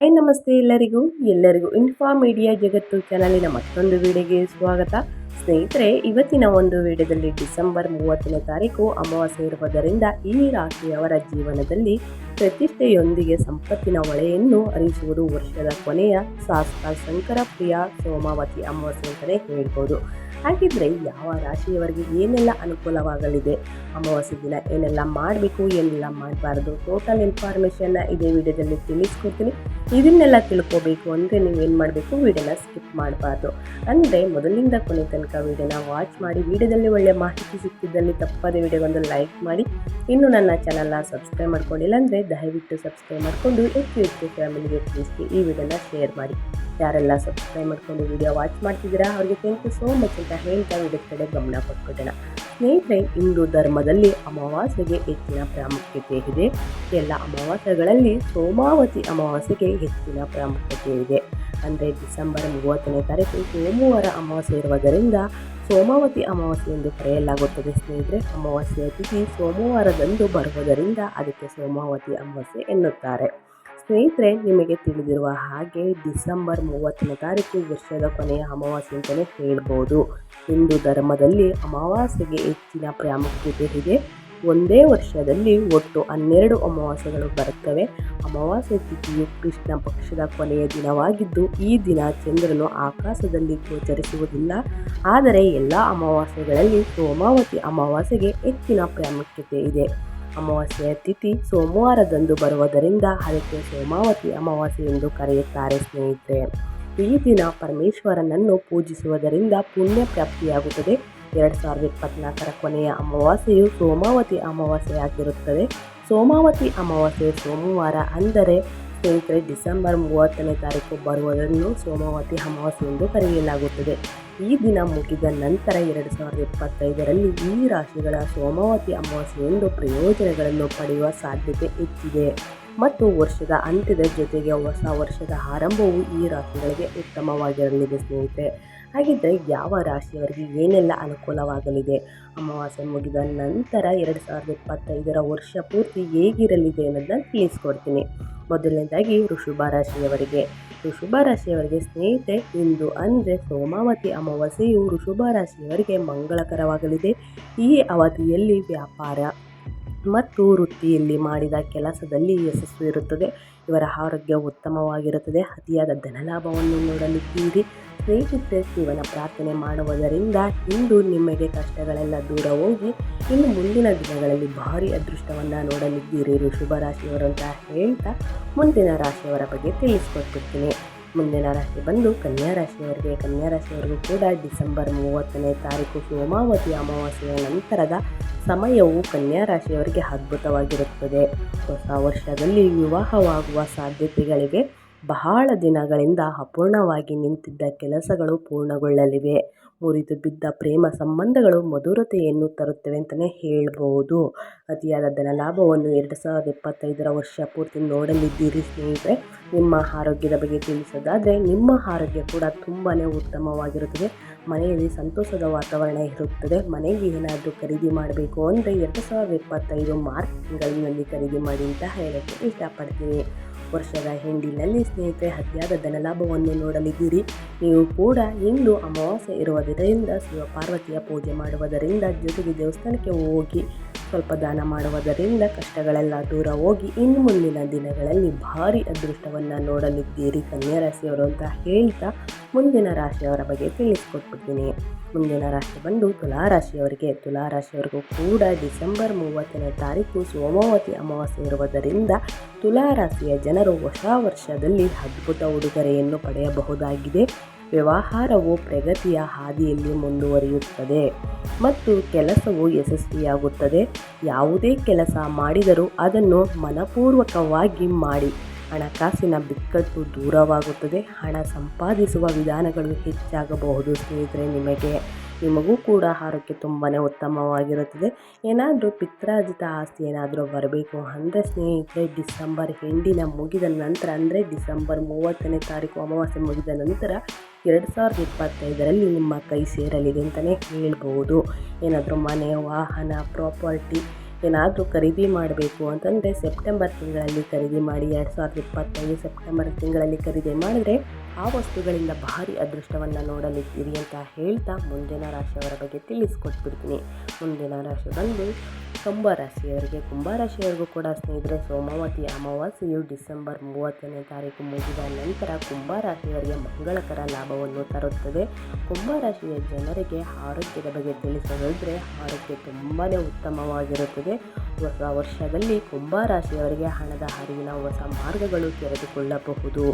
Hi, ನಮಸ್ತೆ ಎಲ್ಲರಿಗೂ. ಎಲ್ಲರಿಗೂ ಇನ್ಫಾ ಮೀಡಿಯಾ ಜಗತ್ತು ಚಾನಲಿನ ಮತ್ತೊಂದು ವಿಡಿಯೋಗೆ ಸ್ವಾಗತ. ಸ್ನೇಹಿತರೆ, ಇವತ್ತಿನ ಒಂದು ವಿಡಿಯೋದಲ್ಲಿ ಡಿಸೆಂಬರ್ ಮೂವತ್ತನೇ ತಾರೀಕು ಅಮಾವಾಸ್ಯೆ ಇರುವುದರಿಂದ ಈ ರಾಶಿಯವರ ಜೀವನದಲ್ಲಿ ಪ್ರತಿಷ್ಠೆಯೊಂದಿಗೆ ಸಂಪತ್ತಿನ ಹೊಳೆಯನ್ನು ಹರಿಸುವುದು ವರ್ಷದ ಕೊನೆಯ ಶಾಸ್ತ್ರ ಶಂಕರಪ್ರಿಯ ಸೋಮಾವತಿ ಅಮಾವಾಸ್ಯೆ ಅಂತಲೇ ಹೇಳ್ಬೋದು. ಹಾಗಿದ್ರೆ ಯಾವ ರಾಶಿಯವರಿಗೆ ಏನೆಲ್ಲ ಅನುಕೂಲವಾಗಲಿದೆ? ಅಮಾವಾಸ್ಯೆ ದಿನ ಏನೆಲ್ಲ ಮಾಡಬೇಕು, ಏನೆಲ್ಲ ಮಾಡಬಾರ್ದು? ಟೋಟಲ್ ಇನ್ಫಾರ್ಮೇಷನ್ನ ಇದೇ ವಿಡಿಯೋದಲ್ಲಿ ತಿಳಿಸ್ಕೊಡ್ತೀನಿ. ಇದನ್ನೆಲ್ಲ ತಿಳ್ಕೊಬೇಕು ಅಂದರೆ ನೀವೇನು ಮಾಡಬೇಕು? ವಿಡಿಯೋನ ಸ್ಕಿಪ್ ಮಾಡಬಾರ್ದು. ಅಂದರೆ ಮೊದಲಿಂದ ಕೊನೆ ತನಕ ವಿಡಿಯೋನ ವಾಚ್ ಮಾಡಿ, ವಿಡಿಯೋದಲ್ಲಿ ಒಳ್ಳೆ ಮಾಹಿತಿ ಸಿಕ್ಕಿದ್ದಲ್ಲಿ ತಪ್ಪದೇ ವಿಡಿಯೋಗೊಂದು ಲೈಕ್ ಮಾಡಿ. ಇನ್ನು ನನ್ನ ಚಾನಲ್ನ ಸಬ್ಸ್ಕ್ರೈಬ್ ಮಾಡ್ಕೊಂಡಿಲ್ಲ ಅಂದರೆ ದಯವಿಟ್ಟು ಸಬ್ಸ್ಕ್ರೈಬ್ ಮಾಡಿಕೊಂಡು, ಹೆಚ್ಚು ಹೆಚ್ಚು ಫ್ಯಾಮಿಲಿಗೆ ತಿಳಿಸಿ ಈ ವಿಡಿಯೋನ ಶೇರ್ ಮಾಡಿ. ಯಾರೆಲ್ಲ ಸಬ್ಸ್ಕ್ರೈಬ್ ಮಾಡ್ಕೊಂಡು ವಿಡಿಯೋ ವಾಚ್ ಮಾಡ್ತಿದ್ದೀರಾ, ಅವರಿಗೆ ಥ್ಯಾಂಕ್ ಯು ಸೋ ಮಚ್ ಅಂತ ಹೇಳ್ತಾ ವಿಡಿಯೋ ಕಡೆ ಗಮನ ಕೊಟ್ಬಿಡೋಣ. ಸ್ನೇಹಿತರೆ ಹಿಂದೂ ಧರ್ಮದಲ್ಲಿ ಅಮಾವಾಸ್ಯೆಗೆ ಹೆಚ್ಚಿನ ಪ್ರಾಮುಖ್ಯತೆ ಇದೆ. ಎಲ್ಲ ಅಮಾವಾಸ್ಯೆಗಳಲ್ಲಿ ಸೋಮಾವತಿ ಅಮಾವಾಸ್ಯೆಗೆ ಹೆಚ್ಚಿನ ಪ್ರಾಮುಖ್ಯತೆ ಇದೆ. ಅಂದರೆ ಡಿಸೆಂಬರ್ ಮೂವತ್ತನೇ ತಾರೀಕು ಸೋಮವಾರ ಅಮಾವಾಸ್ಯೆ ಇರುವುದರಿಂದ ಸೋಮಾವತಿ ಅಮಾವಾಸ್ಯೆ ಎಂದು ಕರೆಯಲಾಗುತ್ತದೆ ಸ್ನೇಹಿತರೆ. ಅಮಾವಾಸ್ಯೆಯ ತಿಥಿ ಸೋಮವಾರದಂದು ಬರುವುದರಿಂದ ಅದಕ್ಕೆ ಸೋಮಾವತಿ ಅಮಾವಾಸ್ಯೆ ಎನ್ನುತ್ತಾರೆ. ಸ್ನೇಹಿತರೆ, ನಿಮಗೆ ತಿಳಿದಿರುವ ಹಾಗೆ ಡಿಸೆಂಬರ್ ಮೂವತ್ತನೇ ತಾರೀಕು ವರ್ಷದ ಕೊನೆಯ ಅಮಾವಾಸ್ಯೆ ಅಂತಲೇ ಹೇಳ್ಬೋದು. ಹಿಂದೂ ಧರ್ಮದಲ್ಲಿ ಅಮಾವಾಸ್ಯೆಗೆ ಹೆಚ್ಚಿನ ಪ್ರಾಮುಖ್ಯತೆ ಇದೆ. ಒಂದೇ ವರ್ಷದಲ್ಲಿ ಒಟ್ಟು ಹನ್ನೆರಡು ಅಮಾವಾಸ್ಯೆಗಳು ಬರುತ್ತವೆ. ಅಮಾವಾಸ್ಯೆ ತಿಥಿಯು ಕೃಷ್ಣ ಪಕ್ಷದ ಕೊನೆಯ ದಿನವಾಗಿದ್ದು, ಈ ದಿನ ಚಂದ್ರನು ಆಕಾಶದಲ್ಲಿ ಗೋಚರಿಸುವುದಿಲ್ಲ. ಆದರೆ, ಎಲ್ಲ ಅಮಾವಾಸ್ಯೆಗಳಲ್ಲಿ ಸೋಮಾವತಿ ಅಮಾವಾಸ್ಯೆಗೆ ಹೆಚ್ಚಿನ ಪ್ರಾಮುಖ್ಯತೆ ಇದೆ. ಅಮಾವಾಸ್ಯೆಯ ತಿಥಿ ಸೋಮವಾರದಂದು ಬರುವುದರಿಂದ ಅದಕ್ಕೆ ಸೋಮಾವತಿ ಅಮಾವಾಸ್ಯೆ ಎಂದು ಕರೆಯುತ್ತಾರೆ ಸ್ನೇಹಿತರೆ. ಈ ದಿನ ಪರಮೇಶ್ವರನನ್ನು ಪೂಜಿಸುವುದರಿಂದ ಪುಣ್ಯ ಪ್ರಾಪ್ತಿಯಾಗುತ್ತದೆ. ಎರಡು ಸಾವಿರದ ಇಪ್ಪತ್ನಾಲ್ಕರ ಕೊನೆಯ ಅಮಾವಾಸ್ಯೆಯು ಸೋಮಾವತಿ ಅಮಾವಾಸ್ಯೆಯಾಗಿರುತ್ತದೆ. ಸೋಮಾವತಿ ಅಮಾವಾಸ್ಯೆ ಸೋಮವಾರ ಅಂದರೆ ಸ್ನೇಹಿತರೆ ಡಿಸೆಂಬರ್ ಮೂವತ್ತನೇ ತಾರೀಕು ಬರುವುದನ್ನು ಸೋಮಾವತಿ ಅಮಾವಾಸ್ಯೆ ಎಂದು ಕರೆಯಲಾಗುತ್ತದೆ. ಈ ದಿನ ಮುಗಿದ ನಂತರ ಎರಡು ಸಾವಿರದ ಇಪ್ಪತ್ತೈದರಲ್ಲಿ ಈ ರಾಶಿಗಳ ಸೋಮಾವತಿ ಅಮಾವಾಸ್ಯೆಯೊಂದು ಪ್ರಯೋಜನಗಳನ್ನು ಪಡೆಯುವ ಸಾಧ್ಯತೆ ಹೆಚ್ಚಿದೆ. ಮತ್ತು ವರ್ಷದ ಅಂತ್ಯದ ಜೊತೆಗೆ ಹೊಸ ವರ್ಷದ ಆರಂಭವು ಈ ರಾಶಿಗಳಿಗೆ ಉತ್ತಮವಾಗಿರಲಿದೆ ಸ್ನೇಹಿತರೆ. ಹಾಗಿದ್ದರೆ ಯಾವ ರಾಶಿಯವರಿಗೆ ಏನೆಲ್ಲ ಅನುಕೂಲವಾಗಲಿದೆ? ಅಮಾವಾಸ್ಯೆ ಮುಗಿದ ನಂತರ ಎರಡು ಸಾವಿರದ ಇಪ್ಪತ್ತೈದರ ವರ್ಷ ಪೂರ್ತಿ ಹೇಗಿರಲಿದೆ ಅನ್ನೋದನ್ನ ತಿಳಿಸ್ಕೊಡ್ತೀನಿ. ಮೊದಲನೇದಾಗಿ ಋಷಭ ರಾಶಿಯವರಿಗೆ. ಋಷಭ ರಾಶಿಯವರಿಗೆ ಸ್ನೇಹಿತೆ, ಇಂದು ಅಂದರೆ ಸೋಮಾವತಿ ಅಮಾವಾಸ್ಯೆಯು ಋಷಭ ರಾಶಿಯವರಿಗೆ ಮಂಗಳಕರವಾಗಲಿದೆ. ಈ ಅವಧಿಯಲ್ಲಿ ವ್ಯಾಪಾರ ಮತ್ತು ವೃತ್ತಿಯಲ್ಲಿ ಮಾಡಿದ ಕೆಲಸದಲ್ಲಿ ಯಶಸ್ಸು ಇರುತ್ತದೆ. ಇವರ ಆರೋಗ್ಯ ಉತ್ತಮವಾಗಿರುತ್ತದೆ. ಅತಿಯಾದ ಧನಲಾಭವನ್ನು ನೋಡಲಿದ್ದೀರಿ. ಸ್ನೇಹಿತರೆ ಶಿವನ ಪ್ರಾರ್ಥನೆ ಮಾಡುವುದರಿಂದ ಇಂದು ನಿಮಗೆ ಕಷ್ಟಗಳೆಲ್ಲ ದೂರ ಹೋಗಿ ಇನ್ನು ಮುಂದಿನ ದಿನಗಳಲ್ಲಿ ಭಾರಿ ಅದೃಷ್ಟವನ್ನು ನೋಡಲಿದ್ದೀರಿ. ಋಷಭ ರಾಶಿಯವರು ಅಂತ ಹೇಳ್ತಾ ಮುಂದಿನ ರಾಶಿಯವರ ಬಗ್ಗೆ ತಿಳಿಸ್ಕೊಟ್ಟಿರ್ತೀನಿ. ಮುಂದಿನ ರಾಶಿ ಬಂದು ಕನ್ಯಾ ರಾಶಿಯವರಿಗೆ, ಕನ್ಯಾ ರಾಶಿಯವರಿಗೂ ಕೂಡ ಡಿಸೆಂಬರ್ ಮೂವತ್ತನೇ ತಾರೀಕು ಸೋಮಾವತಿ ಅಮಾವಾಸ್ಯೆಯ ನಂತರದ ಸಮಯವು ಕನ್ಯಾ ರಾಶಿಯವರಿಗೆ ಅದ್ಭುತವಾಗಿರುತ್ತದೆ. ಹೊಸ ವರ್ಷದಲ್ಲಿ ವಿವಾಹವಾಗುವ ಸಾಧ್ಯತೆಗಳಿವೆ ಬಹಳ ದಿನಗಳಿಂದ ಅಪೂರ್ಣವಾಗಿ ನಿಂತಿದ್ದ ಕೆಲಸಗಳು ಪೂರ್ಣಗೊಳ್ಳಲಿವೆ. ಮುರಿದು ಬಿದ್ದ ಪ್ರೇಮ ಸಂಬಂಧಗಳು ಮಧುರತೆಯನ್ನು ತರುತ್ತವೆ ಅಂತಲೇ ಹೇಳ್ಬೋದು. ಅತಿಯಾದ ಧನಲಾಭವನ್ನು ಎರಡು ಸಾವಿರದ ಇಪ್ಪತ್ತೈದರ ವರ್ಷ ಪೂರ್ತಿ ನೋಡಲಿದ್ದೀರಿ ಸ್ನೇಹಿತರೆ. ನಿಮ್ಮ ಆರೋಗ್ಯದ ಬಗ್ಗೆ ತಿಳಿಸೋದಾದರೆ, ನಿಮ್ಮ ಆರೋಗ್ಯ ಕೂಡ ತುಂಬಾ ಉತ್ತಮವಾಗಿರುತ್ತದೆ. ಮನೆಯಲ್ಲಿ ಸಂತೋಷದ ವಾತಾವರಣ ಇರುತ್ತದೆ. ಮನೆಗೆ ಏನಾದರೂ ಖರೀದಿ ಮಾಡಬೇಕು ಅಂದರೆ ಎರಡು ಸಾವಿರದ ಇಪ್ಪತ್ತೈದು ಮಾರ್ಚ್ ತಿಂಗಳಿನಲ್ಲಿ ಖರೀದಿ ಮಾಡಿ ಅಂತ ಹೇಳೋಕ್ಕೆ ಇಷ್ಟಪಡ್ತೀನಿ. ವರ್ಷದ ಹಿಂಡಿನಲ್ಲಿ ಸ್ನೇಹಿತರೆ, ಅತಿಯಾದ ಧನಲಾಭವನ್ನು ನೋಡಲಿದ್ದೀರಿ. ನೀವು ಕೂಡ ಇಂದು ಅಮಾವಾಸ್ಯೆ ಇರುವುದರಿಂದ, ಶಿವ ಪಾರ್ವತಿಯ ಪೂಜೆ ಮಾಡುವುದರಿಂದ ಜೊತೆಗೆ ದೇವಸ್ಥಾನಕ್ಕೆ ಹೋಗಿ ಸ್ವಲ್ಪ ದಾನ ಮಾಡುವುದರಿಂದ ಕಷ್ಟಗಳೆಲ್ಲ ದೂರ ಹೋಗಿ ಇನ್ನು ಮುಂದಿನ ದಿನಗಳಲ್ಲಿ ಭಾರಿ ಅದೃಷ್ಟವನ್ನು ನೋಡಲಿದ್ದೀರಿ ಕನ್ಯಾ ರಾಶಿಯವರು ಅಂತ ಹೇಳ್ತಾ ಮುಂದಿನ ರಾಶಿಯವರ ಬಗ್ಗೆ ತಿಳಿಸ್ಕೊಟ್ಬಿಡ್ತೀನಿ. ಮುಂದಿನ ರಾಶಿ ಬಂದು ತುಲಾರಾಶಿಯವರಿಗೆ ತುಲಾರಾಶಿಯವರಿಗೂ ಕೂಡ ಡಿಸೆಂಬರ್ ಮೂವತ್ತನೇ ತಾರೀಕು ಸೋಮಾವತಿ ಅಮಾವಾಸ್ಯೆ ಇರುವುದರಿಂದ ತುಲಾರಾಶಿಯ ಜನರು ಹೊಸ ವರ್ಷದಲ್ಲಿ ಅದ್ಭುತ ಉಡುಗೊರೆಯನ್ನು ಪಡೆಯಬಹುದಾಗಿದೆ. ವ್ಯವಹಾರವು ಪ್ರಗತಿಯ ಹಾದಿಯಲ್ಲಿ ಮುಂದುವರಿಯುತ್ತದೆ ಮತ್ತು ಕೆಲಸವು ಯಶಸ್ವಿಯಾಗುತ್ತದೆ. ಯಾವುದೇ ಕೆಲಸ ಮಾಡಿದರೂ ಅದನ್ನು ಮನಪೂರ್ವಕವಾಗಿ ಮಾಡಿ. ಹಣಕಾಸಿನ ಬಿಕ್ಕಟ್ಟು ದೂರವಾಗುತ್ತದೆ. ಹಣ ಸಂಪಾದಿಸುವ ವಿಧಾನಗಳು ಹೆಚ್ಚಾಗಬಹುದು ಸ್ನೇಹಿತರೆ, ನಿಮಗೆ ನಿಮಗೂ ಕೂಡ ಆರೋಗ್ಯ ತುಂಬಾ ಉತ್ತಮವಾಗಿರುತ್ತದೆ. ಏನಾದರೂ ಪಿತ್ರಾರ್ಜಿತ ಆಸ್ತಿ ಏನಾದರೂ ಬರಬೇಕು ಅಂದರೆ ಸ್ನೇಹಿತರೆ, ಡಿಸೆಂಬರ್ ಎಂಡಿನ ಮುಗಿದ ನಂತರ ಅಂದರೆ ಡಿಸೆಂಬರ್ ಮೂವತ್ತನೇ ತಾರೀಕು ಅಮಾವಾಸ್ಯೆ ಮುಗಿದ ನಂತರ ಎರಡು ಸಾವಿರದ ಇಪ್ಪತ್ತೈದರಲ್ಲಿ ನಿಮ್ಮ ಕೈ ಸೇರಲಿದೆ ಅಂತಲೇ ಹೇಳ್ಬೋದು. ಏನಾದರೂ ಮನೆ, ವಾಹನ, ಪ್ರಾಪರ್ಟಿ ಏನಾದರೂ ಖರೀದಿ ಮಾಡಬೇಕು ಅಂತಂದರೆ ಸೆಪ್ಟೆಂಬರ್ ತಿಂಗಳಲ್ಲಿ ಖರೀದಿ ಮಾಡಿ, ಎರಡು ಸಾವಿರದ ಇಪ್ಪತ್ತೈದು ಸೆಪ್ಟೆಂಬರ್ ತಿಂಗಳಲ್ಲಿ ಖರೀದಿ ಮಾಡಿದರೆ ಆ ವಸ್ತುಗಳಿಂದ ಭಾರಿ ಅದೃಷ್ಟವನ್ನು ನೋಡಲಿದ್ದೀರಿ ಅಂತ ಹೇಳ್ತಾ ಮುಂದಿನ ರಾಶಿಯವರ ಬಗ್ಗೆ ತಿಳಿಸ್ಕೊಟ್ಬಿಡ್ತೀನಿ. ಮುಂದಿನ ರಾಶಿ ಬಂದು ಕುಂಭ ರಾಶಿಯವರಿಗೆ, ಕುಂಭ ರಾಶಿಯವರಿಗೂ ಕೂಡ ಸ್ನೇಹಿತರೆ, ಸೋಮಾವತಿ, ಅಮಾವಾಸ್ಯೆಯು ಡಿಸೆಂಬರ್ ಮೂವತ್ತನೇ ತಾರೀಕು ಮುಗಿದ ನಂತರ ಕುಂಭ ರಾಶಿಯವರಿಗೆ ಮಂಗಳಕರ ಲಾಭವನ್ನು ತರುತ್ತದೆ. ಕುಂಭ ರಾಶಿಯ ಜನರಿಗೆ ಆರೋಗ್ಯದ ಬಗ್ಗೆ ತಿಳಿಸೋದಾದರೆ ಆರೋಗ್ಯ ತುಂಬಾ ಉತ್ತಮವಾಗಿರುತ್ತದೆ. ಹೊಸ ವರ್ಷದಲ್ಲಿ ಕುಂಭ ರಾಶಿಯವರಿಗೆ ಹಣದ ಹರಿವಿನ ಹೊಸ ಮಾರ್ಗಗಳು ತೆರೆದುಕೊಳ್ಳಬಹುದು.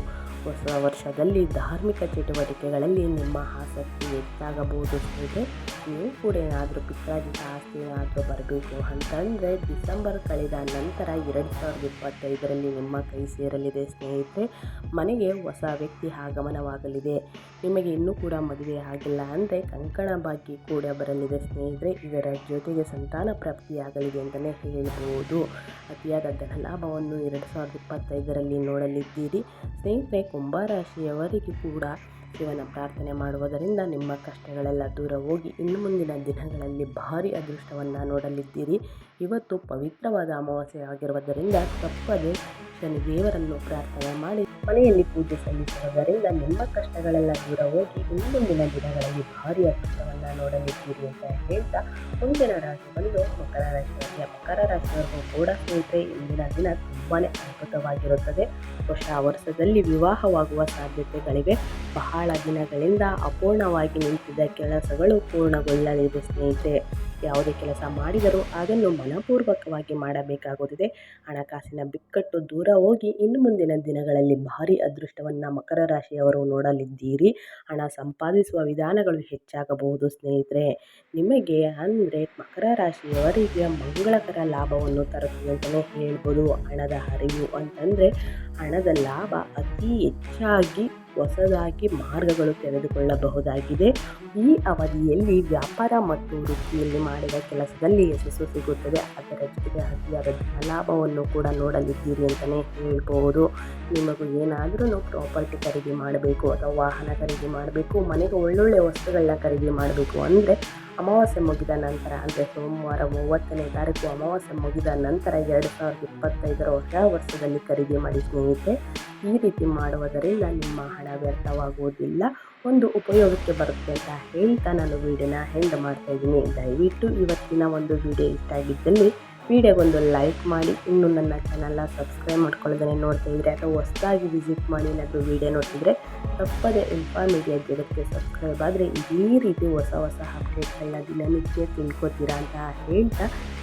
ಹೊಸ ವರ್ಷದಲ್ಲಿ ಧಾರ್ಮಿಕ ಚಟುವಟಿಕೆಗಳಲ್ಲಿ ನಿಮ್ಮ ಆಸಕ್ತಿ ಹೆಚ್ಚಾಗಬಹುದು ಸ್ನೇಹಿತರೆ. ನೀವು ಕೂಡ ಏನಾದರೂ ಪಿತ್ರಾಜಿತ ಆಸ್ತಿ ಏನಾದರೂ ಬರಬೇಕು ಅಂತಂದರೆ ಡಿಸೆಂಬರ್ ಕಳೆದ ನಂತರ ಎರಡು ಸಾವಿರದ ಇಪ್ಪತ್ತೈದರಲ್ಲಿ ನಿಮ್ಮ ಕೈ ಸೇರಲಿದೆ ಸ್ನೇಹಿತರೆ. ಮನೆಗೆ ಹೊಸ ವ್ಯಕ್ತಿ ಆಗಮನವಾಗಲಿದೆ. ನಿಮಗೆ ಇನ್ನೂ ಕೂಡ ಮದುವೆ ಆಗಿಲ್ಲ ಅಂದರೆ ಕಂಕಣ ಬಾಕಿ ಕೂಡ ಬರಲಿದೆ ಸ್ನೇಹಿತರೆ. ಇದರ ಜೊತೆಗೆ ಸಂತಾನ ಪ್ರಾಪ್ತಿಯಾಗಲಿದೆ ಅಂತಲೇ ಹೇಳ್ಬೋದು. ಅತಿಯಾದ ಧನಲಾಭವನ್ನು ಎರಡು ಸಾವಿರದ ಇಪ್ಪತ್ತೈದರಲ್ಲಿ ನೋಡಲಿದ್ದೀರಿ. ಸ್ನೇಹಿತರೆ ಕುಂಭರಾಶಿಯವರಿಗೆ ಕೂಡ ಶಿವನ ಪ್ರಾರ್ಥನೆ ಮಾಡುವುದರಿಂದ ನಿಮ್ಮ ಕಷ್ಟಗಳೆಲ್ಲ ದೂರ ಹೋಗಿ ಇನ್ನು ಮುಂದಿನ ದಿನಗಳಲ್ಲಿ ಭಾರಿ ಅದೃಷ್ಟವನ್ನು ನೋಡಲಿದ್ದೀರಿ. ಇವತ್ತು ಪವಿತ್ರವಾದ ಅಮಾವಾಸ್ಯೆ ಆಗಿರುವುದರಿಂದ ತಪ್ಪದೆ ಶನಿ ದೇವರನ್ನು ಪ್ರಾರ್ಥನೆ ಮಾಡಿ ಮನೆಯಲ್ಲಿ ಪೂಜೆ ಸಲ್ಲಿಸುವುದರಿಂದ ನಿಮ್ಮ ಕಷ್ಟಗಳೆಲ್ಲ ದೂರ ಹೋಗಿ ಮುಂದಿನ ದಿನಗಳಲ್ಲಿ ಭಾರಿ ಅದೃಷ್ಟವನ್ನು ನೋಡಲಿದ್ದೀರಿ ಅಂತ ಹೇಳ್ತಾ ಮುಂದಿನ ರಾಶಿ ಬಂದು ಮಕರ ರಾಶಿಯವರಿಗೆ ಮಕರ ರಾಶಿಯವರೆಗೂ ಕೂಡ ಸ್ನೇಹಿತರೆ, ಇಂದಿನ ದಿನ ತುಂಬಾ ಅದ್ಭುತವಾಗಿರುತ್ತದೆ. ಹೊಸ ವರ್ಷದಲ್ಲಿ ವಿವಾಹವಾಗುವ ಸಾಧ್ಯತೆಗಳಿವೆ. ಬಹಳ ದಿನಗಳಿಂದ ಅಪೂರ್ಣವಾಗಿ ನಿಂತಿದ್ದ ಕೆಲಸಗಳು ಪೂರ್ಣಗೊಳ್ಳಲಿದೆ ಸ್ನೇಹಿತರೆ. ಯಾವುದೇ ಕೆಲಸ ಮಾಡಿದರೂ ಅದನ್ನು ಮನಪೂರ್ವಕವಾಗಿ ಮಾಡಬೇಕಾಗುತ್ತದೆ. ಹಣಕಾಸಿನ ಬಿಕ್ಕಟ್ಟು ದೂರ ಹೋಗಿ ಇನ್ನು ಮುಂದಿನ ದಿನಗಳಲ್ಲಿ ಭಾರಿ ಅದೃಷ್ಟವನ್ನು ಮಕರ ರಾಶಿಯವರು ನೋಡಲಿದ್ದೀರಿ. ಹಣ ಸಂಪಾದಿಸುವ ವಿಧಾನಗಳು ಹೆಚ್ಚಾಗಬಹುದು ಸ್ನೇಹಿತರೆ. ನಿಮಗೆ ಅಂದರೆ ಮಕರ ರಾಶಿಯವರಿಗೆ ಮಂಗಳಕರ ಲಾಭವನ್ನು ತರುತ್ತದೆ ಅಂತಲೇ ಹೇಳ್ಬೋದು. ಹಣದ ಹರಿವು ಅಂತಂದರೆ ಹಣದ ಲಾಭ ಅತಿ ಹೆಚ್ಚಾಗಿ ಹೊಸದಾಗಿ ಮಾರ್ಗಗಳು ತೆರೆದುಕೊಳ್ಳಬಹುದಾಗಿದೆ. ಈ ಅವಧಿಯಲ್ಲಿ ವ್ಯಾಪಾರ ಮತ್ತು ವೃತ್ತಿಯಲ್ಲಿ ಮಾಡಿದ ಕೆಲಸದಲ್ಲಿ ಯಶಸ್ಸು ಸಿಗುತ್ತದೆ. ಅದರ ಜೊತೆಗೆ ಅತಿಯಾದ ಲಾಭವನ್ನು ಕೂಡ ನೋಡಲಿದ್ದೀರಿ ಅಂತಲೇ ಹೇಳ್ಬೋದು. ನಿಮಗೂ ಏನಾದರೂ ಪ್ರಾಪರ್ಟಿ ಖರೀದಿ ಮಾಡಬೇಕು ಅಥವಾ ವಾಹನ ಖರೀದಿ ಮಾಡಬೇಕು, ಮನೆಗೆ ಒಳ್ಳೊಳ್ಳೆ ವಸ್ತುಗಳನ್ನ ಖರೀದಿ ಮಾಡಬೇಕು ಅಂದರೆ ಅಮಾವಾಸ್ಯೆ ಮುಗಿದ ನಂತರ ಅಂದರೆ ಸೋಮವಾರ ಮೂವತ್ತನೇ ತಾರೀಕು ಅಮಾವಾಸ್ಯೆ ಮುಗಿದ ನಂತರ ಎರಡು ಸಾವಿರದ ಇಪ್ಪತ್ತೈದರ ಹೊಸ ವರ್ಷದಲ್ಲಿ ಖರೀದಿ ಮಾಡಿ ಸ್ನೇಹಿತರೆ ಈ ರೀತಿ ಮಾಡುವುದರಿಂದ ನಿಮ್ಮ ಹಣ ವ್ಯರ್ಥವಾಗುವುದಿಲ್ಲ. ಒಂದು ಉಪಯೋಗಕ್ಕೆ ಬರುತ್ತೆ ಅಂತ ಹೇಳ್ತಾ ನಾನು ವೀಡಿಯೋನ ಹೆಂಡ್ ಮಾಡ್ತಾಯಿದ್ದೀನಿ ದಯವಿಟ್ಟು ಇವತ್ತಿನ ಒಂದು ವಿಡಿಯೋ ಇಷ್ಟ ಆಗಿದ್ದಲ್ಲಿ ವಿಡಿಯೋಗೊಂದು ಲೈಕ್ ಮಾಡಿ. ಇನ್ನು ನನ್ನ ಚಾನಲ್ನ ಸಬ್ಸ್ಕ್ರೈಬ್ ಮಾಡ್ಕೊಳ್ಳೋದನ್ನೇ ನೋಡ್ತಾ ಇದ್ದರೆ ಅಥವಾ ಹೊಸದಾಗಿ ವಿಸಿಟ್ ಮಾಡಿ ಏನಾದರೂ ವೀಡಿಯೋ ನೋಡ್ತಿದ್ರೆ ತಪ್ಪದೆ ಇನ್ಫಾ ಮೀಡಿಯಾ ಜಗತ್ತಿಗೆ ಸಬ್ಸ್ಕ್ರೈಬ್ ಆದರೆ ಇದೇ ರೀತಿ ಹೊಸ ಹೊಸ ಅಪ್ಡೇಟ್ಗಳನ್ನ ದಿನನಿತ್ಯ ತಿಳ್ಕೊತೀರಾ ಅಂತ ಹೇಳ್ತಾ